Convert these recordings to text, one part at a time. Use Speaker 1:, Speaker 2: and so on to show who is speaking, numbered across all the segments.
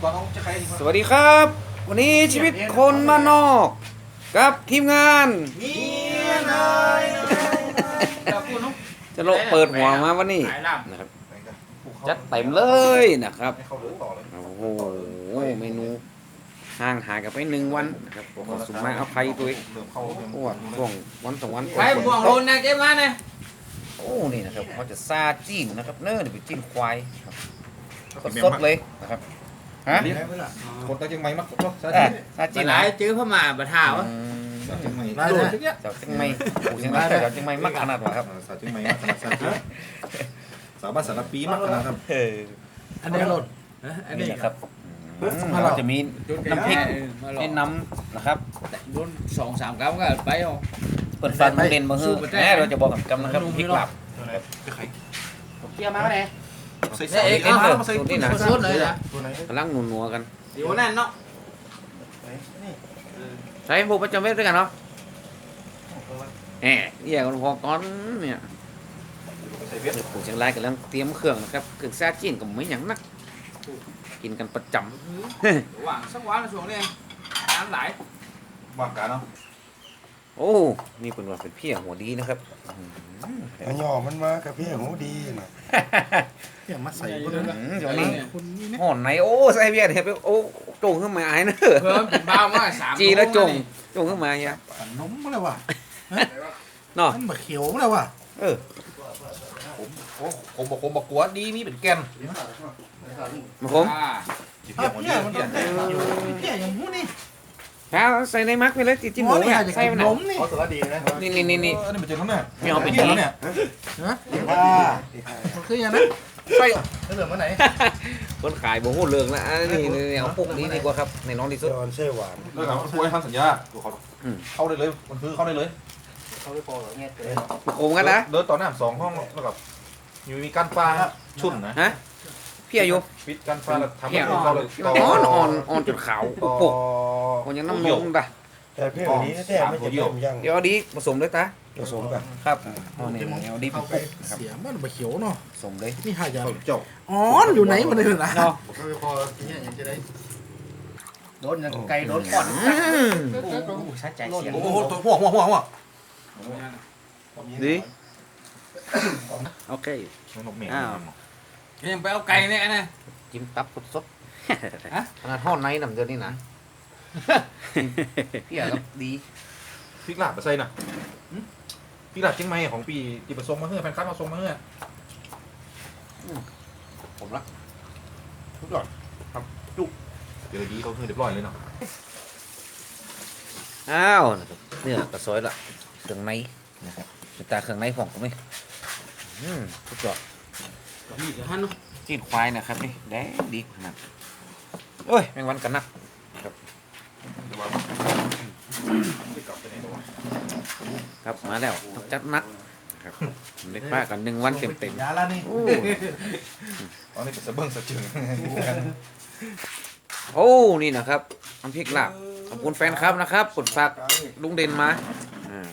Speaker 1: สวัสดีครับ วันนี้ชีวิตคนมานนอก กับทีมงาน
Speaker 2: มีนายนาย
Speaker 1: จะโลเปิดหัวมาวันนี้
Speaker 3: หายล
Speaker 1: นะครับจัดเต็มเลยนะครับ
Speaker 2: ให้เขาเลือกต่อเลย
Speaker 1: โอ้โหเมนูห่างหายกันไปหนึ่งวันนะครับขอสุมาเอาไข่ตัวเอง
Speaker 2: เริ่มเข้าเริ่ม
Speaker 1: โอ้ช่วงวันสองวันำ
Speaker 3: ไปบ่วงโลนนะเจ๊มาเนี่ย
Speaker 1: โอ้นี่นะครับเขาจะซาจิ้นนะครับ เนื้อเดี๋ยวไปจิ้นควายครับสดๆเลยนะครับ ฮะ
Speaker 2: คนตั้งยังไงมักก็ซา
Speaker 1: เอ้
Speaker 2: จิ
Speaker 1: ยซาจิ้
Speaker 3: จี
Speaker 1: น
Speaker 3: หลายจื้อพม่าบะท่าวะ
Speaker 1: อืม
Speaker 2: ซาจิงไม่
Speaker 1: โดดเจ้าจังไม่โอ้ยังไงเจ้าจังไม่มักขนาดวะครับ
Speaker 2: ซาจิงไม่มักซาจิสาวบ้านสารปีมักนะครับ
Speaker 1: เออ
Speaker 3: อันนี้หล่นอัน
Speaker 1: นี่
Speaker 3: นี้
Speaker 1: นะครับอืมเราจะมีน้ำพริกแนะนำนะครับ
Speaker 3: โดนสองสามกำก็ไปเอา
Speaker 1: เปิดฟันเด่นมาฮื้อแม่เราจะบอกกับกำนะครับพริกหลับ
Speaker 2: จะใคร
Speaker 3: เกี่ยวมาไหน
Speaker 2: ใส่
Speaker 1: เอ๊ะเอ๊ะเอ๊ะสูตรนี่นะ
Speaker 3: สุดเลยนะ
Speaker 2: ตัวไหน
Speaker 1: กำลังนัวๆกัน
Speaker 3: เดี๋ยวนั่นเนาะ
Speaker 1: ใช้พวกประจำเวทด้วยกันเนาะแหมแย่กันพอก้อนเนี่ย
Speaker 2: ใส่เวียด
Speaker 1: ผู้เชียงรายกำลังเตรียมเครื่องนะครับเครื่องแซ่จีนกับไม่หยังนัก กินกันประจ
Speaker 3: หวังสักวันช่วงนี้น้ำไหล
Speaker 2: วางการเนาะำ
Speaker 1: โอ้นี่เป็นว่าเป็นพี่หัวดีนะครับอื้อหือ
Speaker 4: อันย่อมันมากับพี่หูดีนะเนี่ยมาใส่คนนั้น
Speaker 1: อืมเดี๋ยวนี้
Speaker 4: คนนี้นะ
Speaker 1: ห่อนไหนโอ้ใส่เบียร์เห็นไปโอ้โจงขึ้นมาไอ้เนอะ
Speaker 3: เพิ่มเป็นเบามาสาม
Speaker 1: จีแล้วจงจงขึ้นมาเฮีย
Speaker 4: ขนมอะไรวะ
Speaker 1: เนาะ
Speaker 4: มันบะเขียวอะไรวะ
Speaker 1: เออ
Speaker 2: ผมโอ้ผมบอกผมบอกกัวดีมีเป็นแกน
Speaker 1: มาผม
Speaker 3: อ่า
Speaker 2: ที่เพี้ยคน
Speaker 4: เนี่
Speaker 2: เดี
Speaker 4: ย
Speaker 2: ยว
Speaker 4: มัน
Speaker 2: เพี้
Speaker 4: ต้
Speaker 2: ย
Speaker 4: องแต่งอยู่เนี่ยอย่างหู้นี่
Speaker 1: แล้วใส่ในมักไปเลยจิ้มจิ้มหมู
Speaker 4: เนี่ย
Speaker 1: เนี่ย
Speaker 4: จะ
Speaker 1: ใส่
Speaker 4: กิ
Speaker 1: ไป
Speaker 4: น
Speaker 1: ไหน
Speaker 4: นมนี่
Speaker 2: เขาสวัสดีนะ
Speaker 1: นี่นี่นี่นี่
Speaker 2: อันนี้เป็นเจ้าน้องเนี่ย
Speaker 1: ไม่เอาเป็น
Speaker 2: พี้ย
Speaker 1: นี้
Speaker 2: เนี่ย
Speaker 4: นะอ่ามันคืออย่างนั้น
Speaker 2: ใส่เหลืองมาไหน
Speaker 1: คนขายบ่หูเรื่องละอันนี้นี่นี่เอาปุ๊กนี้ดีกว่าครับในน้องที่สุด
Speaker 4: จอนเซ่หวาน
Speaker 2: แล้วเราคุยทำสัญญาดูเขาเข้าได้เลยมันคือเข้าได้เลย
Speaker 1: มาโกงกันนะ
Speaker 2: เดินต่อหน้าสองห้องแล้วกับอยู่มีการฟ้าชุนนะ
Speaker 1: ฮะ พี่อายุ
Speaker 2: ปิดการฟ้าแล้วทำ
Speaker 1: พี่
Speaker 2: ให้
Speaker 1: อ่อ
Speaker 2: เขา
Speaker 1: น
Speaker 2: เลย
Speaker 1: อ่อนอ่อนอ่อนจุดขาว
Speaker 2: ต่อ
Speaker 1: ปุ๊กมันยังน้ำนมด่ะ
Speaker 4: แต่พี่หูนี้แท้ไม่จะเป็นยัง
Speaker 1: เดี๋ยวเอาดีผสมด้วยตา
Speaker 4: ผสมกัน
Speaker 1: ครับเอาเนี่ยเอาดีเป็นปุ๊กครับ
Speaker 4: เสียมันบะเขียวเนาะ
Speaker 1: ผสมเลย
Speaker 4: นี่หายา
Speaker 2: เขาเจ้า
Speaker 4: อ๋ออยู่ไหนมันเลยนะ
Speaker 1: เนาะ
Speaker 3: โดนไก่โดนก่อน
Speaker 1: อืม
Speaker 3: ชัดใจเสียง
Speaker 2: โอ้โหตัวหัวหัวหัวหัว
Speaker 1: ดีโอเค
Speaker 2: นกเมี ย
Speaker 3: ยังไปเอาไก่เนี่ยนะ
Speaker 1: จิ้มตับสด
Speaker 3: ฮะ
Speaker 1: ๆขนาดห่อในน้ำเดือดนี่นะพี่อาครับดี
Speaker 2: พริกลาบไปใส่น่ะพริกลาบเชียงใหม่ของปีที่ผสมมาเฮือแฟนคลับมาส่งมาเฮือ
Speaker 1: ผมรัก
Speaker 2: ทุกหยอดครับจุกเดี๋ยวดีเขาคือเรียบร้อยเลยเนาะ
Speaker 1: อ้าวนะครับเนื้อกระซอยละเครื่องในนะครับเป็นตาเครื่องในของผมนี่อืมสุดยอด
Speaker 3: นี่เดี๋ยวฮันเนาะ
Speaker 1: จีนควายนะครับนี่แดงดีขนาดโอ้ยแมงวันกันนัก
Speaker 2: เดี๋ยวว่าไม่กลับไปไหนหรอวะ
Speaker 1: ครับมาแล้วต้องจัดนักครับผมได้ป้ากันหนึ่งวันเต็มเต็ม
Speaker 4: ยาละนี่
Speaker 1: ๆโอ้
Speaker 2: ตอนนี้เป็นสะเบิ้งสะจึง
Speaker 1: โอ้นี่นะครับน้ำพริกลาบขอบคุณแฟนครับนะครับกดฝากลุงเด่นมาอ่า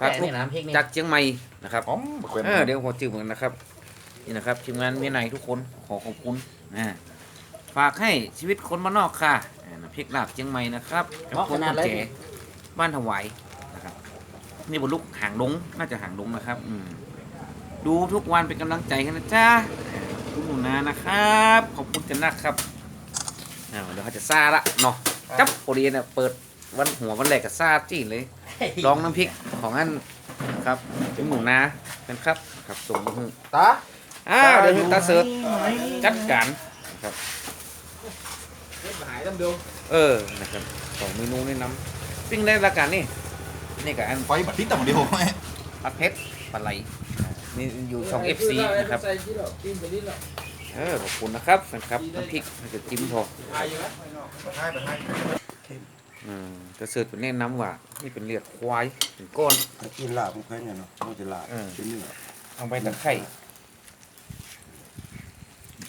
Speaker 1: ฝากลูกจากเชียงใหม่นะครับ
Speaker 2: หอมบักเวน
Speaker 1: เออเดี๋ยวขอจื่อเหมือนกันนะครับ นี่นะครับทีมงานเมียไหนทุกคนขอขอบคุณนะฝากให้ชีวิตคนมานนอกค่ะอ่าน้ำพริกลาบเชียงใหม่นะครับกับพวงกุญแจบ้านถวายนะครับ นี่บนลูกหางดงน่าจะหางดงนะครับอืมดูทุกวันเป็นกำลังใจกันนะจ๊ะคุณหนูนานะครับ ขอบคุณจันนะครับอ่าเดี๋ยวเขาจะซาละเนาะจับโอเดียนเปิดวันหัววันแรกกับซาจี้เลย ลองน้ำพริกของอันครับเป็นหมูนาเป็นครับครับส่งมาให้
Speaker 2: ตา
Speaker 1: อ้าวเดี๋ยวให้ตาเสิร์ชจัดการนะครับ
Speaker 3: หายต้องดู
Speaker 1: เออนะครับสองเมนูแนี่น้ำปิ้งได้ละกันนี่นี่กับอัน
Speaker 2: ไฟบัดพิษต่างเดียว
Speaker 1: ผัดเผ็ดปลาไหลอ่านี่อยู่ช่อง FC นะครับ
Speaker 3: ใส่ที่เรากินไปนิดหรอก
Speaker 1: เออขอบคุณนะครับแฟนครับน้ำพริกมันจะจิ้มพอ
Speaker 3: ตายอยู่แล้ว
Speaker 2: ให้ไปให้
Speaker 1: อืมตาเสิร์ชเป็นแนะนำว่านี่เป็นเลือดควายเป็นก้อน
Speaker 4: กินลาบมันเคยเนี่ยเนาะมันจะลาบกินนี่
Speaker 1: เอาไปตะไคร้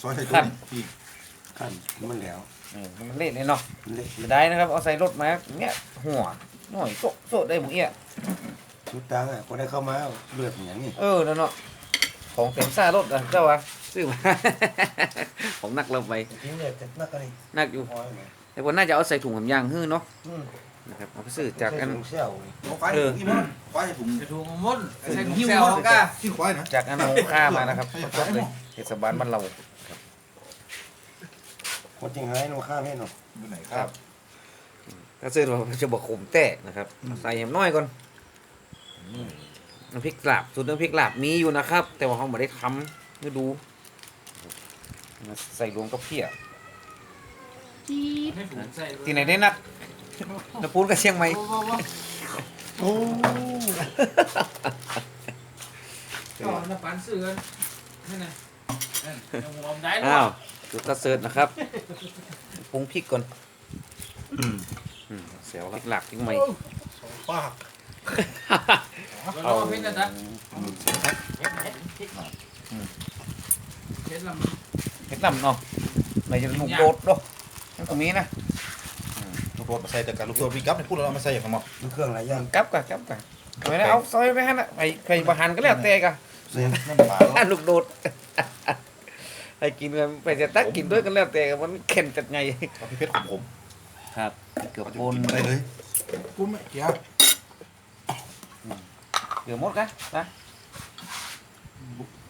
Speaker 2: ซอยไทยตุ้นพี่
Speaker 4: ขั้นมันแล้ว
Speaker 1: เออมันเละเลยเนาะ
Speaker 4: มันเละ
Speaker 1: จะได้นะครับ เอาใส่รถมาเนี่ยหัวหน่อยโซะโซะได้หมดเอี้ย
Speaker 4: ชุดตังอะคนได้เข้ามาเลือดอย่างนี้
Speaker 1: เออนั่นเนาะของเต็มซ่ารถอะเจ้าวะซื้อมา ของนักเราไป
Speaker 4: กินเนี่ยจะนักอะไร
Speaker 1: นักอยู่
Speaker 4: พอยไหม
Speaker 1: แต่ว่าน่าจะเอาใส่ถุงผมยางฮื้อเนาะ
Speaker 4: อืม
Speaker 1: นะครับเอาไปซื้อจากอัน
Speaker 4: เสี่ยว
Speaker 2: ควายถุงอีมั้งควายถุง
Speaker 3: ไอ้ถุงมดไอ้ใส่ถุงเซลล์ก็
Speaker 2: ที่ควายนะ
Speaker 1: จากอันหงค่ามานะครับสดๆเลยเทศบาลบ้านเรา
Speaker 4: หมดจริงหายหนูข้ามให้หนู
Speaker 2: อยู่ไหน
Speaker 1: ครับก็ซื้อมาจะบอกขมแตะนะครับใส่แหมน้อยก่อนน้ำพริกกลาบสูตรน้ำพริกกลาบมีอยู่นะครับ แต่ว่าเขาไม่ได้ทำให้ดูมาใส่รวมกับเพี้ย
Speaker 3: ให้ถุงใส่
Speaker 1: ที่ไหนได้นักน้ำปูนกับเชียงใหม่
Speaker 4: โอ้
Speaker 3: ก็น้ำปันซื้อกันนี่นะยังหอมได้หร
Speaker 1: อ้า
Speaker 3: อ
Speaker 1: ว จุดกระเซิร์นะครับปรุงพริกก่อนอืมเสียวพริกหลักทิ้งไหม
Speaker 2: ปาก
Speaker 3: เราเพ็ดนะจ๊ะเพ็ดลำ
Speaker 1: เห็ดลำเนาะไหนจะลูกโดดเนาะนั่นตรงนี้นะ
Speaker 2: ลูกโดดมาใส่แต่การลูกโดดพี่กับพูดแล้วมาใส่อย่างไรมั้ง
Speaker 4: ดูเครื่องหลายอย่าง
Speaker 1: กลับกันกลับกันไม่ได้เอาซอยไปฮะนะไปไปบะหันก็แล้วแต่กัน
Speaker 4: เสียง
Speaker 2: น้ำปลา
Speaker 1: อะลูกโดด ให้กินกันไปจะตักกินด้วยกันแล้วแต่กันมันเข็นจัดไง
Speaker 2: เอาพี่เพชรผมผม
Speaker 1: ครับ เกือบปน
Speaker 2: ได้เลยกูไม่เกี่ยว
Speaker 1: เกือบหมดกันนะ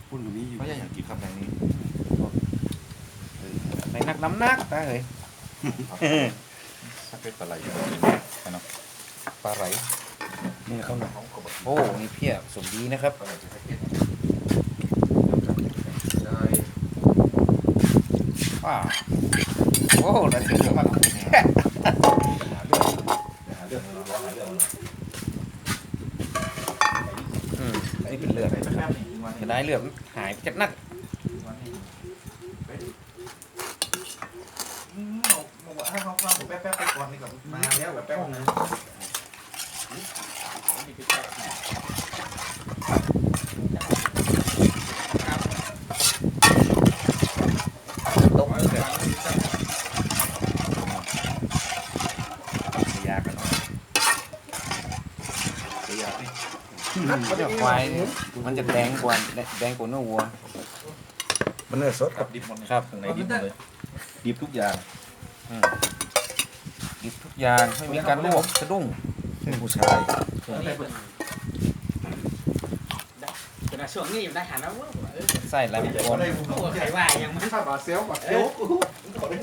Speaker 4: ปุ่นตรงนี้อยู่
Speaker 2: ไม่ใช่อย่างกินคำอย่างนี้
Speaker 1: ไปนักน้ำหนักตาเฮ้ย
Speaker 2: ถ้าเป็นปลาไหลนะ
Speaker 1: ปลาไหล
Speaker 4: นี่เข้าหน่อย
Speaker 1: โอ้นี่เพียบสมดีนะครับ
Speaker 2: ปลาไหลจะเพชรได้
Speaker 1: ว้าโอ้ได้เยอะมาก
Speaker 2: หาเรื่องร้อนหาเรื่อง
Speaker 1: อืมนี่เป็นเลือด
Speaker 2: ใส่แป๊บๆนี่วัน
Speaker 1: จะได้เลือดหายจัดนัก
Speaker 2: อืมเอามาให้เขาฟังผมแป๊บๆไปก่อนนี่ก่อนมาแล้วแบบแป๊บนึง
Speaker 1: ตกเลือดยากัน
Speaker 2: เดี๋ยวนี่
Speaker 1: ก็จะควายนี่ มันจะแดงกว่าแดงกว่าเนื้อวัว
Speaker 4: มันเนื้อสด
Speaker 2: กับดิบหมด
Speaker 1: ครับ
Speaker 2: ข้างในดิบหมดเลยดิบทุกอย่าง
Speaker 1: ดิบทุกอย่างไม่มีการลวกสะดุ้ง
Speaker 4: เป็นผู้ชาย
Speaker 3: เป็นช่วงนี้อยู่ได้หันแล้วว่าเออ
Speaker 1: ใส่ลายมังกร
Speaker 3: โอ้ใครว่ายังไม่
Speaker 2: ไม่ทราบบาเซลบาเซลกูเขาเลย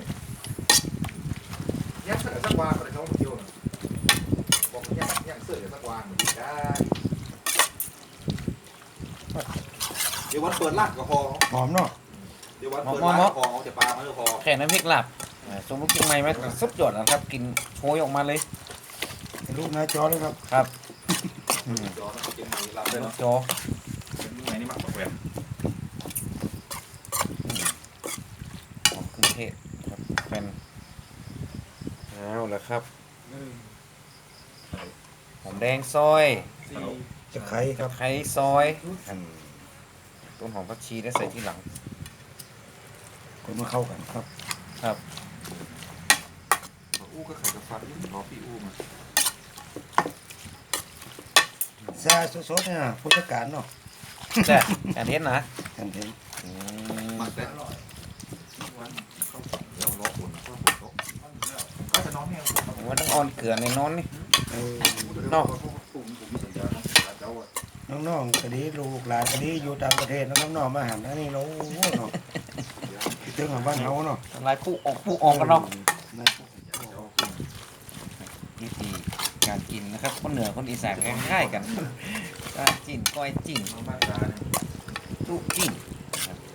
Speaker 2: ยักษ์เสือสักวางเขาเลยเขาเที่ยวบอกยักษ์ยักษ์เสือสักวางเหมือนกันได้ เดี๋ยววันเปิดลาดก็พอ
Speaker 4: หอมเนาะ
Speaker 2: เดี๋ยววันเปิดลาดก็พอเอาแต่ปลามาก็พอ
Speaker 1: แค่น้ำพริกหลับอ่าสมมติกินไม่ไหมสุดยอดนะครับ กินโชยออกมาเลย
Speaker 4: ลูกหน้าจอเลยครับ
Speaker 1: ครับอืม
Speaker 2: จอนะเก็บมือรับได้
Speaker 1: ลู
Speaker 2: เนาะ
Speaker 1: กจอ
Speaker 2: เป็นยังไงนี่มักแบบ
Speaker 1: หอมเครื่องเทศครับเป็นเอาละครับหอมแดงซอย
Speaker 3: สี่
Speaker 4: จะไข่ครับ
Speaker 1: ไข่ซอย
Speaker 4: อัน
Speaker 1: ต้นหอมผักชีได้ใส่ทีหลัง
Speaker 4: คนมาเข้ากันครับ
Speaker 1: ครับ
Speaker 2: อู้ก็ไข่กระฟันรอพี่อู้มา
Speaker 4: ซาสดๆเนี่ยผู้จัดการเนาะ
Speaker 1: แต่การเทศนะ
Speaker 4: กันเห็น
Speaker 1: อืม
Speaker 2: มันแต่อร่อยวันเขาเดี๋ยวรอคนก็ฝนตกก็จะนอนแห้ง
Speaker 1: ผมว่าต้องอ่อนเกลือในนอนนี่
Speaker 4: เออ
Speaker 2: นอกผมผมมีสัญญาณเจ้าอะ
Speaker 4: น้องๆคดีลูกหลานคดีอยู่ต่างประเทศน้องๆมาหันอันนี้เราโอ้โหเนาะคิดถึงของบ้านเขาเนาะ
Speaker 1: ลายผู้ออกผู้ออกกันเนาะ
Speaker 4: นะ
Speaker 1: วิธีการกินนะครับคนเหนือคนอีสานคล้ายๆกันการจิ้นก้อยจิ้น
Speaker 2: น้องมาตาเนี่ย
Speaker 1: จุจิ้น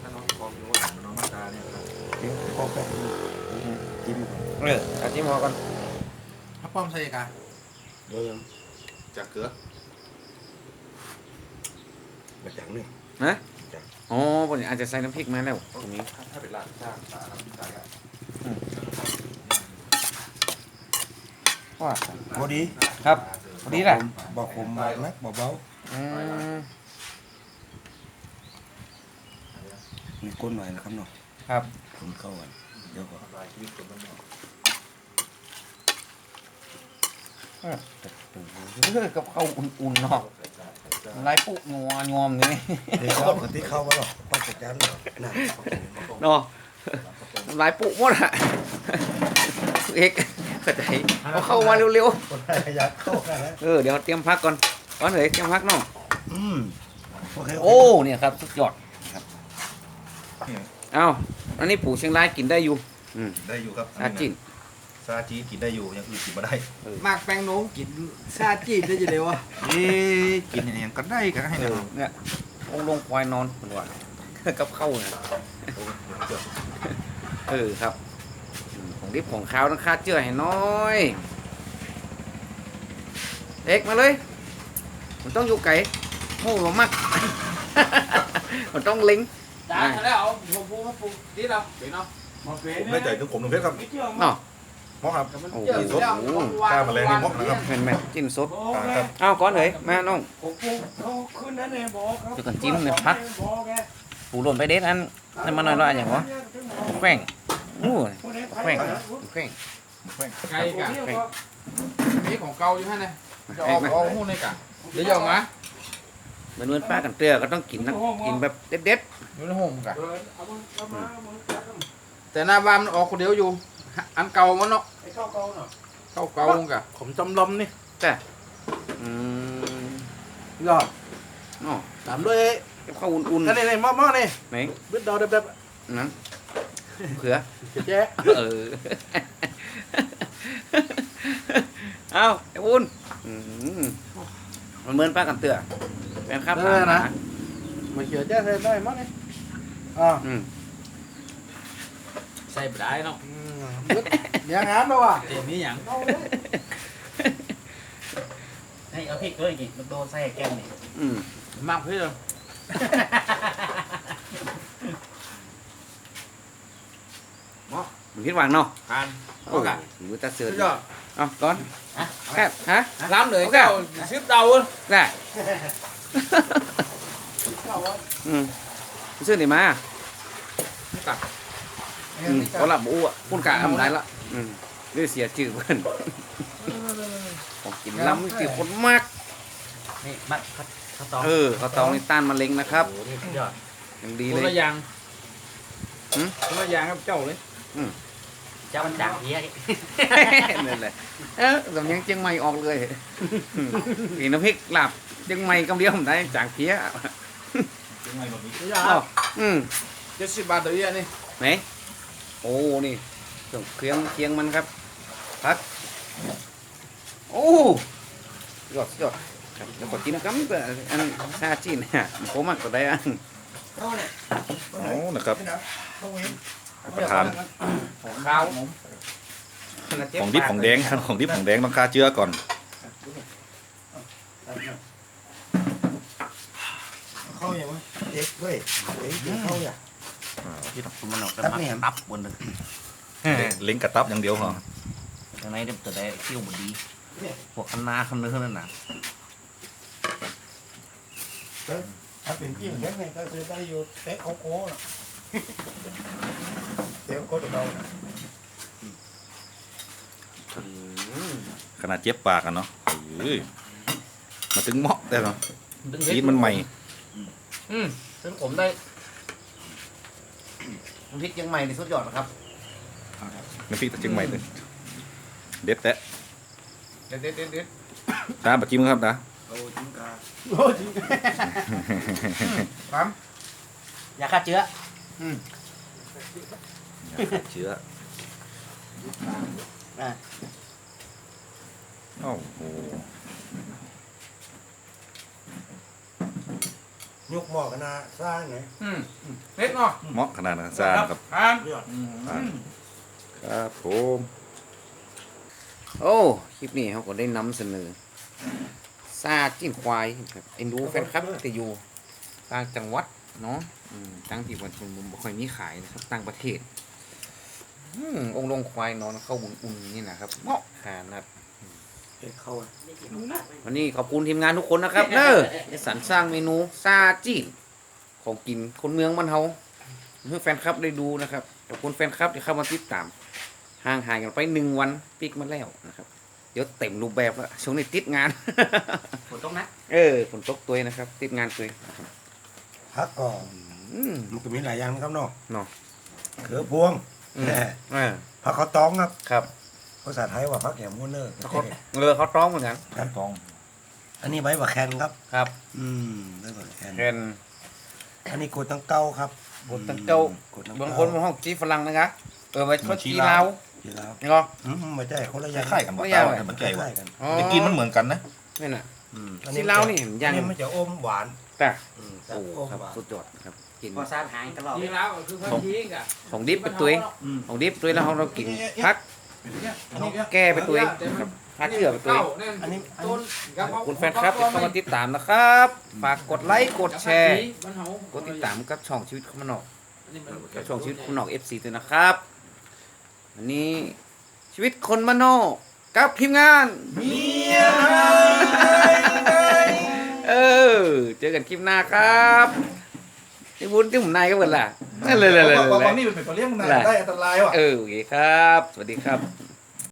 Speaker 2: ถ้าน้องคอมรู้ว่าน้องมาตาเนี่ย
Speaker 4: เดี๋ยวพอแป๊บนึงจิ้ม
Speaker 1: เอออาจิ้มเอากัน
Speaker 2: ถ้าป้อมใส่กัน
Speaker 4: เดี๋ยวยัง
Speaker 2: จากเกลือ
Speaker 4: มาจากนี่
Speaker 1: นะอ๋อผมอาจจะใส่น้ำพริกมาแล้วตรงนี้
Speaker 2: ถ้าเป็นลาดจ้างตาน้ำพริกตาอะ
Speaker 1: ว่า
Speaker 4: พอดี
Speaker 1: ครับพอดีแหละ
Speaker 4: บอกผมบอกนักบอกเบา
Speaker 1: อืม
Speaker 4: มีก้นหน่อยนะครับเนาะ
Speaker 1: ครับ
Speaker 4: ผมเข้ากันเดี๋ยวก่อน
Speaker 2: ลายชีวิตคนบ้านนอก
Speaker 1: เออกับข้าวอุ่นๆเนาะ
Speaker 2: ใส่จานใส่จาน
Speaker 1: ลายปุ๊งัวงอมนี่
Speaker 4: เดี๋ยวเข้ากันที่เข้ามาหรอกอาจารย์น่ะ
Speaker 1: เนาะน้ำลายปุหมดอะเอกเข้าใจเอาเข้ามาเร็ว
Speaker 4: คนไทยขยันเข้ากันแล้ว
Speaker 1: ๆเออเดี๋ยวเตรียมพักก่อนก่อนเลยเตรียมพักเนาะ
Speaker 4: อืมโอเค
Speaker 1: โอ้เนี่ยครับสุดยอดครับเอาอันนี้ปู่เชียงรายกินได้อยู่
Speaker 2: ได้อยู่ครับ
Speaker 1: ซาจิน
Speaker 2: ซาจีกินได้อยู่อย่างอื่นกินไม่ได้
Speaker 3: มากแป้งโน้งกินซาจีนได้ยังไงวะ
Speaker 2: เอ๊ะกินอย่างยังก็ได้ก็ให้
Speaker 1: เอ
Speaker 2: นะ
Speaker 1: อเนี่ยองค์ลงควายนอนมันว่ากับเข้าวนะ
Speaker 2: โอ้ยเดี๋ยว
Speaker 1: เออครับอืมของดิบของขาวต้องคาดเจือให้น้อยเอกมาเลย มันต้องอยู่ไก่โอ้โหมักมันต้องลิง
Speaker 3: จ้าแล้วเอาผมพูมาปลูกที่เราเดี๋ยวเนาะมาเป็น
Speaker 2: ผมได้ใจถึงผมหนุ่มเพชรครับ
Speaker 1: เนาะ
Speaker 2: ห มอครับ
Speaker 3: มัน
Speaker 1: โอ้โห
Speaker 3: เจอแล้ว
Speaker 2: ข้าวแมลงนี่มกนะครับ
Speaker 1: เห็นไหมจิ้นสด
Speaker 2: อ่าครับ
Speaker 1: เอาก่อนเลยมาน้อง
Speaker 4: ผมปลูกเขาขึ้นนั่นเองบอกครับ
Speaker 1: จะกันจิ้มเนี่ยพัก
Speaker 4: บอกแก
Speaker 1: ปูหล่นไปเด็ดอันนั่นมาหน่อยว่าอย่างวะแขว้งอู้แขว้งแขว้ง
Speaker 3: ไก่กะนี่ของเก่าอยู่ฮะเนี่ยจะออกเอาหุ้นในกะเดี๋ยวจะออกมา
Speaker 1: เหมือนเหมือนป้ากันเตือก็ต้องกินนะกินแบบเด็ด
Speaker 3: อยู่ในห้องกะแต่หน้าบ้านมันออกคนเดียวอยู่ อันเก่ามันเนาะ
Speaker 4: ไอ้ข้าวเก่าเนาะ
Speaker 3: เก่าเก่ากะ
Speaker 2: ผมจำลำนี่
Speaker 1: ๆแต่อืม
Speaker 4: ยอด
Speaker 1: อ๋อ
Speaker 4: ตามด้วย
Speaker 1: เก็บข้าวอุ่น
Speaker 4: นั่นนี่หม้อหม้อนี่
Speaker 1: ๆไหน
Speaker 4: บึ้ดดาวแบบ
Speaker 1: นั้นเผื่อ
Speaker 4: เจ๊
Speaker 1: เออเอาไอ้บุญอืมมันเหมือนป้ากันเตือแฟนครับถามหา
Speaker 4: มาเขียวเจ๊ใส่ได้มั้งนี่อ่า
Speaker 1: อืม
Speaker 3: ใส่ไม่ได้เนาะ
Speaker 4: บึ้ดอย่างนั้นป่ะวะ
Speaker 3: เดี๋ยวนี้อย่าง
Speaker 5: ให้เอาพริกด้วยกินมันโดนใส่แก้มนี่
Speaker 1: อืม
Speaker 3: มากเพื่อน
Speaker 1: มันคิดหวังเนาะ
Speaker 3: ทาน
Speaker 1: โอ้ยมือตาเสือ
Speaker 3: สุดยอด
Speaker 1: เอาก่อนแค่ฮะ
Speaker 3: ล้ำเลยเจ้าซิปเดา
Speaker 1: ได้ อืมซื้อไหนมาอืมเขาหลับอู้อะพูดกะทำได้ละอืมนี่เสียชื่อเพื่อนของกินล้ำติคนมาก
Speaker 5: นี่มัดข้าวตอง
Speaker 1: เออข้าวตองนี่ต้านมะเร็งนะครับ
Speaker 5: โอ้นี่สุดยอด
Speaker 1: อย่างดี
Speaker 3: ค
Speaker 1: เล
Speaker 3: น
Speaker 1: ย
Speaker 3: ละอย่าง
Speaker 1: หืม
Speaker 3: คนละอย่างครับเจ้าเลย
Speaker 5: เจ้ามันจางเพี้ย
Speaker 1: นั่นแหละเออสำเนียงเชียงใหม่ออกเลยมีน้ำพริกลาบเชียงใหม่กำเดียวผมได้จางเพี้ย
Speaker 2: ยังไงแบบนี้
Speaker 1: อ้าวอืม
Speaker 3: เจ็ดสิบบาทตัวเดียวนี่
Speaker 1: ไหน โอ้นี่เครื่องเคียงเคียงมันครับพัก โอ้ยอดยอดครับแล้วก็กินนะครับแต่อันซาจีนเนี่ยผมมากกว่าได้อัน
Speaker 2: โอ้นะครับ
Speaker 4: ต้องเว้น
Speaker 2: ประธาน
Speaker 3: ของข้าว
Speaker 2: ของดิบของแดงครับของดิบของแดงต้องฆ่าเชื้อก่อน
Speaker 4: เข้าอย่างวะเด็กด้วยเด็กเข้าอย่าง
Speaker 5: ที่ต้องมันออกจะมัดตับบนนึง
Speaker 2: เล้งกระตับอย่างเดียวเหรอ
Speaker 5: ตรงไหนเดี๋ยวจะได้เที่ยวบดีพวกคันนาคันเนื้อนั่นน่ะ
Speaker 4: ถ้าเป็นจิ้มแข็งเนี่ยก็คือได้อยู่เต๊ะโกโก้น่ะเต๊ะโกโก้ตัวเราน่ะ
Speaker 2: ขนาดเจ็บปากกันเนาะเฮ้ยมาถึงเหมาะได้เนาะชีสมันใหม่
Speaker 3: อืมซึ่งผมได้
Speaker 1: น้ำพริกเชียงใหม่นี่สุดยอดนะครับ
Speaker 2: น้ำพริกตะเชียงใหม่เลยเด็ดแตะ
Speaker 3: เด็ดเด็ดเด็ดเด็ด
Speaker 2: ตาปัจจิมครับนะ
Speaker 4: โอ้จริงกา
Speaker 3: ปั๊ม
Speaker 5: ยาฆ่าเชื้อ
Speaker 2: เชื้อโอ้โห
Speaker 4: ยกหม้อกันนะสร้างไง
Speaker 3: อืมเล็กเนาะ
Speaker 2: เหมาะขนาดนั้นซานครับ
Speaker 3: ทาน
Speaker 2: ครับผม
Speaker 1: โอ้คลิปนี้เขาก็ได้นำเสนอซาจิ้นควายครับเอ็นดูแฟนคลับแต่อยู่ต่างจังหวัดเนาะอืมต่างที่วันผมบ่ค่อยมีขายนะครับต่างประเทศ อืมองค์ลงควายนอนเข้าอุ่นๆนี่นะครับเหมาะขนาด
Speaker 4: เด็กเข้าอะ
Speaker 1: วันนี้ขอบคุณทีมงานทุกคนนะครับเนอได้สรรสร้างเมนูซาจีนของกินคนเมืองมันเฮาให้แฟนคลับได้ดูนะครับขอบคุณแฟนคลับที่เข้ามาติดตามห่างหายกันไปหนึ่งวันปิกมาแล้วนะครับเดี๋ยวเต็มรูปแบบแล้วช่วงนี้ติดงาน
Speaker 5: ฝนตกนะ
Speaker 1: เออฝนตกตัวนะครับ ติดงานตัวนะครับ
Speaker 4: พักก่อน
Speaker 1: อืมอืม
Speaker 4: มันก็มีหลายอย่างนะครับเนาะ
Speaker 1: เนาะ
Speaker 4: เขือพวง
Speaker 1: อืม
Speaker 4: แหม่
Speaker 1: อ่า
Speaker 4: ผักข้าวตองครับ
Speaker 1: ครับ
Speaker 4: ภาษาไทยว่าผักแหมม้วนเนอร์
Speaker 1: เขาเออเขาต้องเหมือนกัน
Speaker 2: กอง
Speaker 4: อันนี้ใบว่าแคนครับ
Speaker 1: ครับ
Speaker 4: อืมใบว่าแคน
Speaker 1: เห็น
Speaker 4: อันนี้กดตังเก้าครับ
Speaker 1: กดตังเก้า
Speaker 4: กดตัง
Speaker 1: บาง
Speaker 4: เก้า
Speaker 1: คนบางห้องจีฝรั่งนะครับเออไว้เขาจีลาว
Speaker 4: จีลาว
Speaker 1: เนาะ
Speaker 4: อืมไม่ใช่คนละอย่าง
Speaker 2: คล้ายๆกัน
Speaker 1: ไม่
Speaker 2: บ่
Speaker 1: ยาก
Speaker 2: เต้า
Speaker 1: เลย
Speaker 2: แต่มันใจ
Speaker 4: ใก
Speaker 2: ว่ะ
Speaker 4: ล้ๆกัน
Speaker 1: อ๋อ
Speaker 2: แต่กินมันเหมือนกันนะ
Speaker 1: นี่น่ะ
Speaker 4: อืม
Speaker 1: จีลาวนี่ยัง
Speaker 4: อันนี้มันจะอมหวาน
Speaker 1: แต่
Speaker 4: อืม
Speaker 1: โอ้
Speaker 4: อม
Speaker 1: ครับ
Speaker 4: หวาน
Speaker 1: สุดยอดครับกิน
Speaker 5: พอซาดหางตลอด
Speaker 3: ทีแล้วก็คือพันทิ้งอะ
Speaker 1: ของดิบไปตุ้ยของดิบตุ้ยแล้วเรากินพัก แก้ไปตุ้ยครับพักเกลือไปตุ้ย
Speaker 4: อันนี้อัน
Speaker 3: ต้
Speaker 4: นี้
Speaker 3: น
Speaker 1: ขอบคุณแฟนครับที่เข้ามาติดตามนะครับฝากกดไลค์กดแชร์กดติดตามกับช่องชีวิตคมนอกกับช่องชีวิตคมนอก FC ด้วยนะครับวันนี้ชีวิตคนมโนกับทีมงานเออเจอกันคลิปหน้าครับ ที่บุญที่ผมนายก็เหมือนล่ะเลยเลยเลย
Speaker 2: ว่านี่เป็นตัวเลี้ยงนายได้อันตรายว่ะ
Speaker 1: เออโอเคครับ สวัสดีครับ